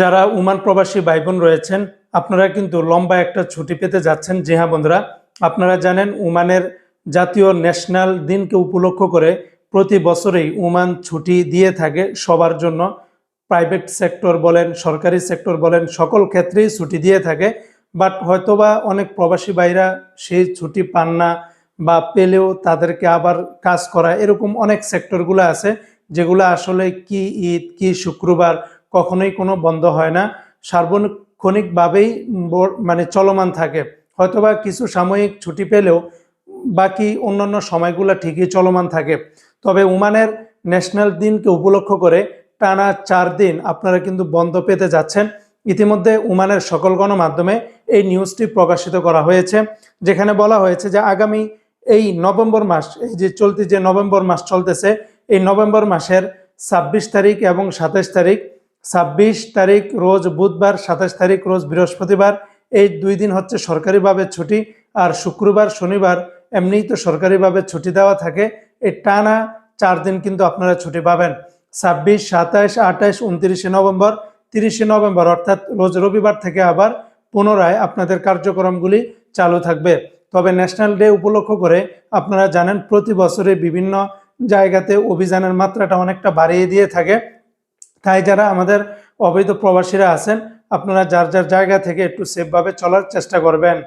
যারা উমান প্রবাসী ভাই বোন রয়েছেন, আপনারা কিন্তু লম্বা একটা ছুটি পেতে যাচ্ছেন। জি হ্যাঁ বন্ধুরা, আপনারা জানেন উমানের জাতীয় ন্যাশনাল দিনকে উপলক্ষ করে প্রতি বছরেই উমান ছুটি দিয়ে থাকে সবার জন্য। প্রাইভেট সেক্টর বলেন, সরকারি সেক্টর বলেন, সকল ক্ষেত্রেই ছুটি দিয়ে থাকে। বাট হয়তোবা অনেক প্রবাসী ভাইরা সেই ছুটি পান না বা পেলেও তাদেরকে আবার কাজ করা, এরকম অনেক সেক্টরগুলো আছে যেগুলো আসলে কি ঈদ, কি শুক্রবার কখনোই কোনো বন্ধ হয় না। সার্বক্ষণিকভাবেই মানে চলমান থাকে। হয়তোবা কিছু সাময়িক ছুটি পেলেও বাকি অন্যান্য সময়গুলো ঠিকই চলমান থাকে। তবে ওমানের ন্যাশনাল দিনকে উপলক্ষ করে টানা চার দিন আপনারা কিন্তু বন্ধ পেতে যাচ্ছেন। ইতিমধ্যে ওমানের সকল গণমাধ্যমে এই নিউজটি প্রকাশিত করা হয়েছে, যেখানে বলা হয়েছে যে আগামী এই নভেম্বর মাস, এই যে চলতি যে নভেম্বর মাস চলতেছে, এই নভেম্বর মাসের ছাব্বিশ তারিখ এবং সাতাশ তারিখ ছাব্বিশ তারিখ রোজ বুধবার, সাতাশ তারিখ রোজ বৃহস্পতিবার, এই দুই দিন হচ্ছে সরকারিভাবে ছুটি। আর শুক্রবার, শনিবার এমনিই তো সরকারিভাবে ছুটি দেওয়া থাকে। এই টানা চার দিন কিন্তু আপনারা ছুটি পাবেন। ছাব্বিশ, সাতাশ, আঠাশ, উনত্রিশে নভেম্বর, তিরিশে নভেম্বর, অর্থাৎ রোজ রবিবার থেকে আবার পুনরায় আপনাদের কার্যক্রমগুলি চালু থাকবে। তবে ন্যাশনাল ডে উপলক্ষ করে আপনারা জানেন, প্রতি বছরে বিভিন্ন জায়গাতে অভিযানের মাত্রাটা অনেকটা বাড়িয়ে দিয়ে থাকে। তাই যারা আমাদের অবৈধ প্রবাসীরা আছেন, আপনারা যার যার জায়গা থেকে একটু সেফভাবে চলার চেষ্টা করবেন।